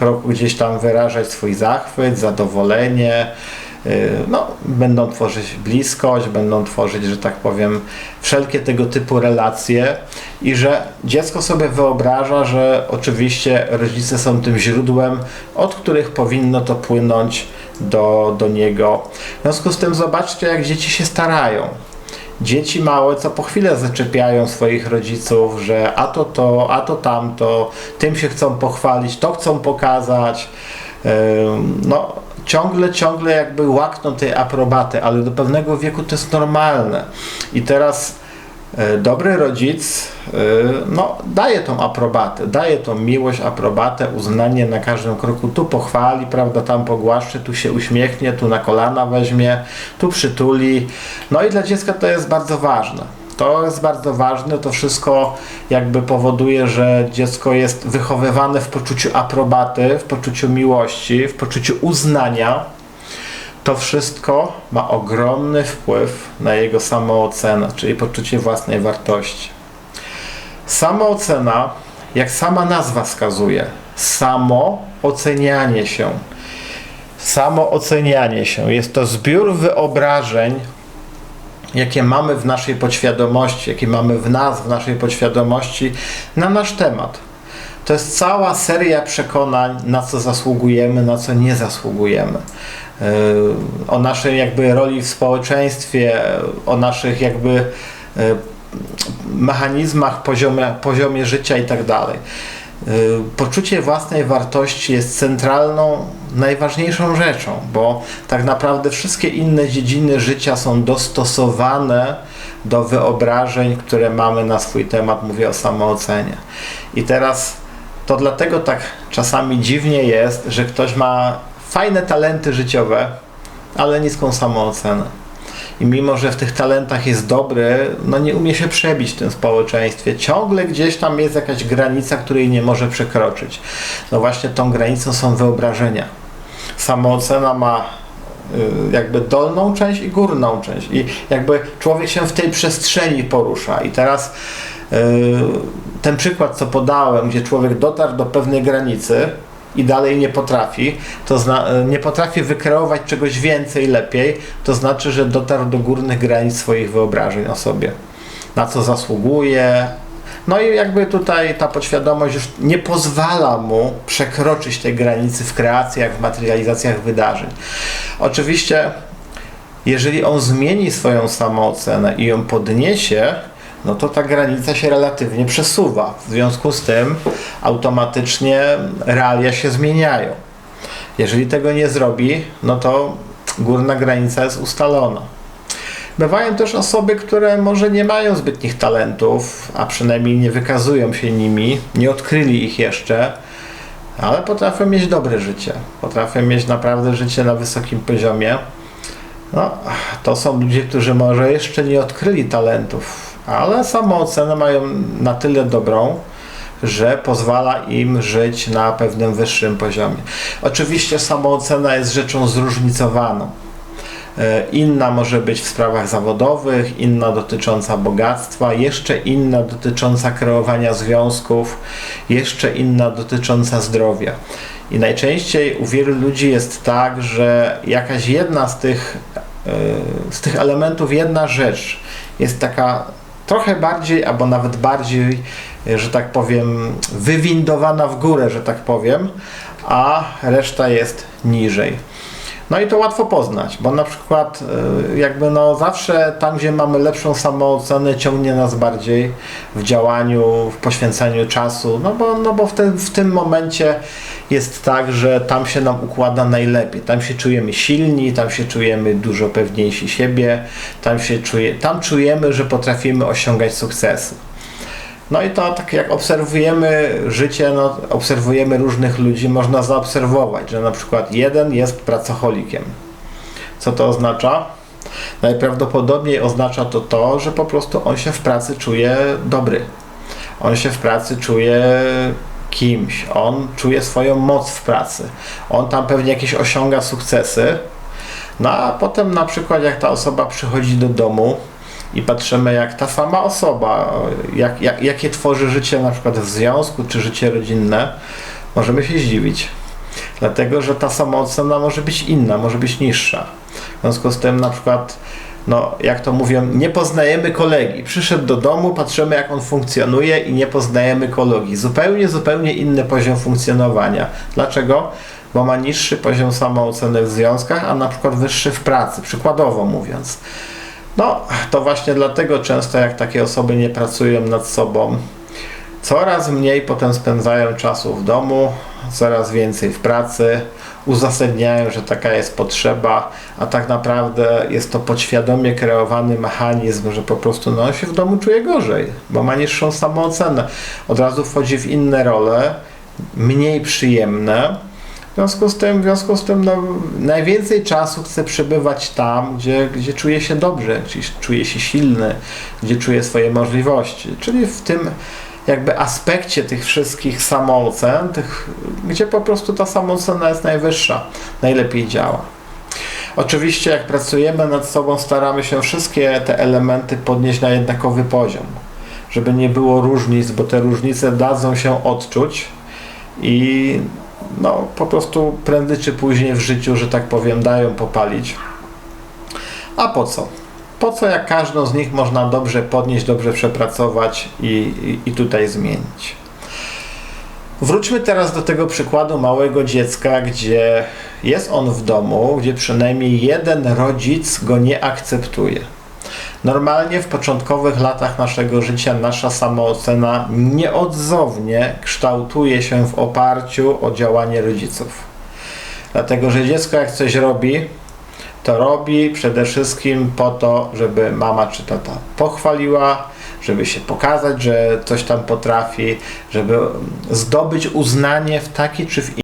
kroku gdzieś tam wyrażać swój zachwyt, zadowolenie, y, no, będą tworzyć bliskość, będą tworzyć, że tak powiem, wszelkie tego typu relacje i że dziecko sobie wyobraża, że oczywiście rodzice są tym źródłem, od których powinno to płynąć do, do niego. W związku z tym zobaczcie, jak dzieci się starają dzieci małe, co po chwilę zaczepiają swoich rodziców, że a to to, a to tamto, tym się chcą pochwalić, to chcą pokazać. No, ciągle, ciągle jakby łakną tej aprobaty, ale do pewnego wieku to jest normalne. I teraz dobry rodzic e, no, daje tą aprobatę, daje tą miłość, aprobatę, uznanie na każdym kroku. Tu pochwali, prawda, tam pogłaszczy, tu się uśmiechnie, tu na kolana weźmie, tu przytuli. No i dla dziecka to jest bardzo ważne. To jest bardzo ważne, to wszystko jakby powoduje, że dziecko jest wychowywane w poczuciu aprobaty, w poczuciu miłości, w poczuciu uznania to wszystko ma ogromny wpływ na jego samoocenę, czyli poczucie własnej wartości. Samoocena, jak sama nazwa wskazuje, samo ocenianie się. Samo ocenianie się jest to zbiór wyobrażeń, jakie mamy w naszej podświadomości, jakie mamy w nas, w naszej podświadomości na nasz temat. To jest cała seria przekonań, na co zasługujemy, na co nie zasługujemy o naszej jakby roli w społeczeństwie, o naszych jakby e, mechanizmach, poziomie, poziomie życia i tak. E, poczucie własnej wartości jest centralną, najważniejszą rzeczą, bo tak naprawdę wszystkie inne dziedziny życia są dostosowane do wyobrażeń, które mamy na swój temat. Mówię o samoocenie. I teraz to dlatego tak czasami dziwnie jest, że ktoś ma fajne talenty życiowe, ale niską samoocenę. I mimo, że w tych talentach jest dobry, no nie umie się przebić w tym społeczeństwie. Ciągle gdzieś tam jest jakaś granica, której nie może przekroczyć. No właśnie tą granicą są wyobrażenia. Samoocena ma jakby dolną część i górną część. I jakby człowiek się w tej przestrzeni porusza. I teraz y, ten przykład, co podałem, gdzie człowiek dotarł do pewnej granicy, i dalej nie potrafi, to e, nie potrafi wykreować czegoś więcej, lepiej, to znaczy, że dotarł do górnych granic swoich wyobrażeń o sobie. Na co zasługuje. No i jakby tutaj ta podświadomość już nie pozwala mu przekroczyć tej granicy w kreacjach, w materializacjach wydarzeń. Oczywiście, jeżeli on zmieni swoją samoocenę i ją podniesie, no to ta granica się relatywnie przesuwa. W związku z tym automatycznie realia się zmieniają. Jeżeli tego nie zrobi, no to górna granica jest ustalona. Bywają też osoby, które może nie mają zbytnich talentów, a przynajmniej nie wykazują się nimi, nie odkryli ich jeszcze, ale potrafią mieć dobre życie. Potrafią mieć naprawdę życie na wysokim poziomie. No, to są ludzie, którzy może jeszcze nie odkryli talentów, ale samoocenę mają na tyle dobrą, że pozwala im żyć na pewnym wyższym poziomie. Oczywiście samoocena jest rzeczą zróżnicowaną. E, inna może być w sprawach zawodowych, inna dotycząca bogactwa, jeszcze inna dotycząca kreowania związków, jeszcze inna dotycząca zdrowia. I najczęściej u wielu ludzi jest tak, że jakaś jedna z tych, e, z tych elementów, jedna rzecz jest taka trochę bardziej, albo nawet bardziej, że tak powiem, wywindowana w górę, że tak powiem, a reszta jest niżej. No i to łatwo poznać, bo na przykład y, jakby no zawsze tam, gdzie mamy lepszą samoocenę, ciągnie nas bardziej w działaniu, w poświęcaniu czasu, no bo, no bo w, te, w tym momencie jest tak, że tam się nam układa najlepiej, tam się czujemy silni, tam się czujemy dużo pewniejsi siebie, tam się czuje, tam czujemy, że potrafimy osiągać sukcesy. No i to tak jak obserwujemy życie, no, obserwujemy różnych ludzi, można zaobserwować, że na przykład jeden jest pracocholikiem. Co to oznacza? Najprawdopodobniej oznacza to to, że po prostu on się w pracy czuje dobry. On się w pracy czuje kimś, on czuje swoją moc w pracy. On tam pewnie jakieś osiąga sukcesy. No a potem na przykład jak ta osoba przychodzi do domu, i patrzymy, jak ta sama osoba, jak, jak, jakie tworzy życie na przykład w związku, czy życie rodzinne, możemy się zdziwić. Dlatego, że ta samoocena może być inna, może być niższa. W związku z tym na przykład, no jak to mówią, nie poznajemy kolegi. Przyszedł do domu, patrzymy jak on funkcjonuje i nie poznajemy kolegi. Zupełnie, zupełnie inny poziom funkcjonowania. Dlaczego? Bo ma niższy poziom samooceny w związkach, a na przykład wyższy w pracy, przykładowo mówiąc. No, to właśnie dlatego często jak takie osoby nie pracują nad sobą, coraz mniej potem spędzają czasu w domu, coraz więcej w pracy, uzasadniają, że taka jest potrzeba, a tak naprawdę jest to podświadomie kreowany mechanizm, że po prostu no, on się w domu czuje gorzej, bo ma niższą samoocenę. Od razu wchodzi w inne role, mniej przyjemne. W związku z tym, w związku z tym no, najwięcej czasu chce przebywać tam, gdzie, gdzie czuje się dobrze, gdzie czuje się silny, gdzie czuje swoje możliwości. Czyli w tym jakby aspekcie tych wszystkich samoocen, tych, gdzie po prostu ta samoocena jest najwyższa, najlepiej działa. Oczywiście jak pracujemy nad sobą, staramy się wszystkie te elementy podnieść na jednakowy poziom, żeby nie było różnic, bo te różnice dadzą się odczuć i no, po prostu prędzej czy później w życiu, że tak powiem, dają popalić. A po co? Po co jak każdą z nich można dobrze podnieść, dobrze przepracować i, i, i tutaj zmienić? Wróćmy teraz do tego przykładu małego dziecka, gdzie jest on w domu, gdzie przynajmniej jeden rodzic go nie akceptuje. Normalnie w początkowych latach naszego życia nasza samoocena nieodzownie kształtuje się w oparciu o działanie rodziców. Dlatego, że dziecko jak coś robi, to robi przede wszystkim po to, żeby mama czy tata pochwaliła, żeby się pokazać, że coś tam potrafi, żeby zdobyć uznanie w taki czy w